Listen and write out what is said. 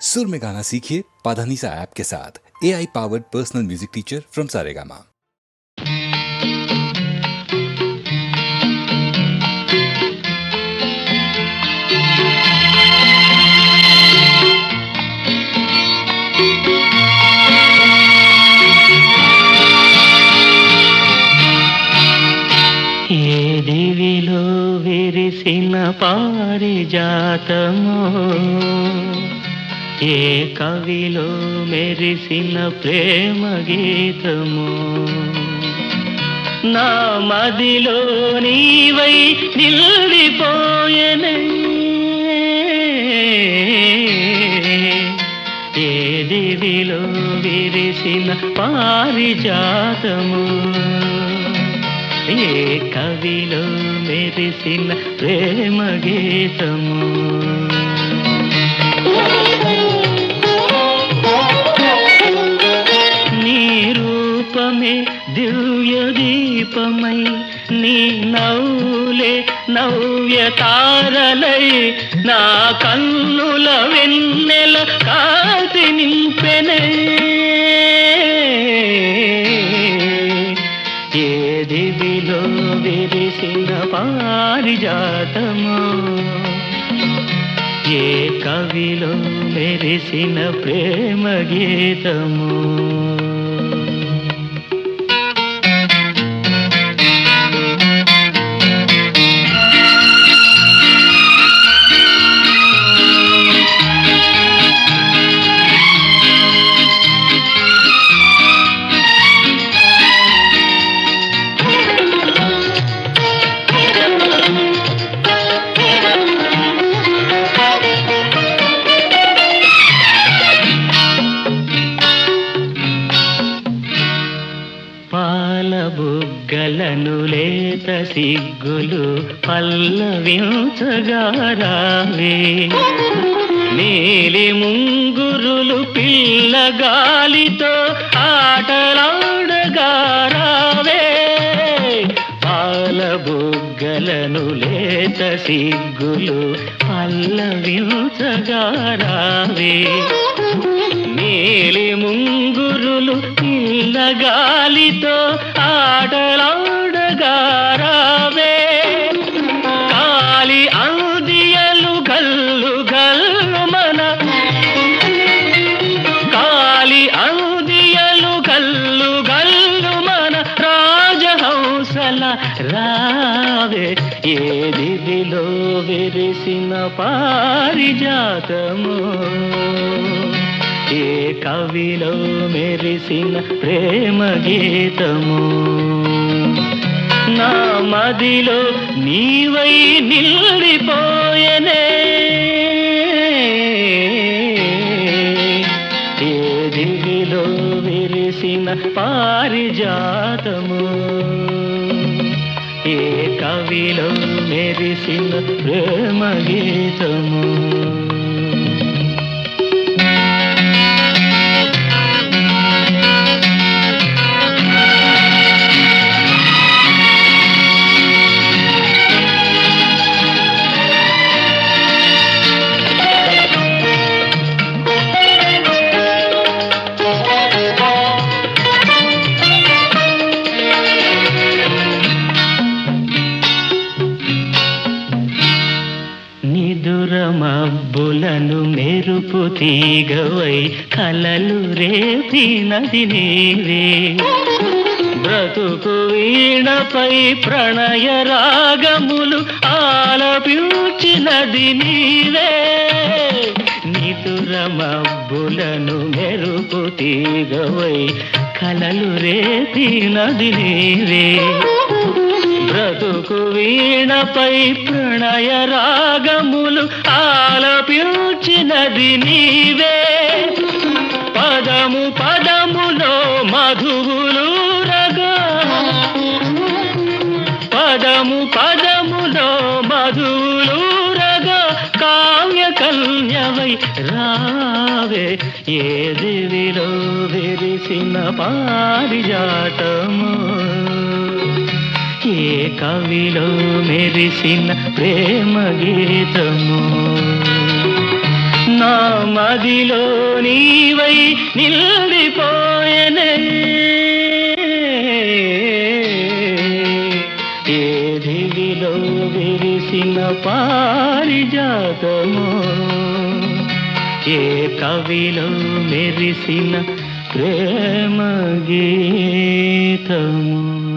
सुर में गाना सीखिए पाधानीसा ऐप के साथ A I powered personal music teacher from Saregama ఏ దివిలో విరిసిన పారిజాతము ఏ కవిలో మెరిసిన ప్రేమ గీతము? నా మదిలో నీవై నిల్లిపోయనే ఏ దివిలో విరిసిన పారిజాతము? ఏ కవిలో మెరిసిన ప్రేమ గీతము? నవ్య తారలై నా కన్నుల వెన్నెల కాసి నింపెనే. ఏ దివిలో విరిసిన పారిజాతము? ఏ కవిలో మెరిసిన ప్రేమ గీతము బుగ్గలను లేత సిగ్గులు పల్లవించగా నీలి ముంగురులు పిల్లగాలితో ఆటలాడగా రావే పాల బుగ్గలను లేత సిగ్గులు పల్లవించగారావే. నీలి ముంగురులు పిల్లగాలితో ఆటలాడగా రావే కాలి అందియలు గల్లు గల్లు మన కాలి అందియలు గల్లు గల్లు మన రాజహంసల రావే. ఏ దివిలో విరిసిన పారిజాతము. ఏ కవిలో మెరిసిన ప్రేమ గీతము నా మదిలో నీవై నిల్లిపోయనే. ఏ దివిలో విరిసిన పారిజాతము. ఏ కవిలో మెరిసిన ప్రేమ గీతము మబ్బులను మెరుపు తీగవై కలలు రేపినది నీవే. బ్రతుకు వీణపై ప్రణయ రాగములు ఆలపించినది నీవే. నిదుర మబ్బులను మెరుపు తీగవై కలలు రేపినది నీవే. బ్రతుకు వీణపై ప్రణయ రాగములు ఆలపించినది నీవే. పదము పదములో మధువులు రగా. పదము పదములో మధువులు రగా. కావ్య కన్యవై రావే. ఏ దివిలో విరిసిన పారిజాటము ఏ కవిలో మెరిసిన ప్రేమ గీతము? నా మదిలో నీవై నిల్లిపోయనే ఏ దివిలో విరిసిన పారిజాతమో? ఏ కవిలో మెరిసిన ప్రేమ గీతము?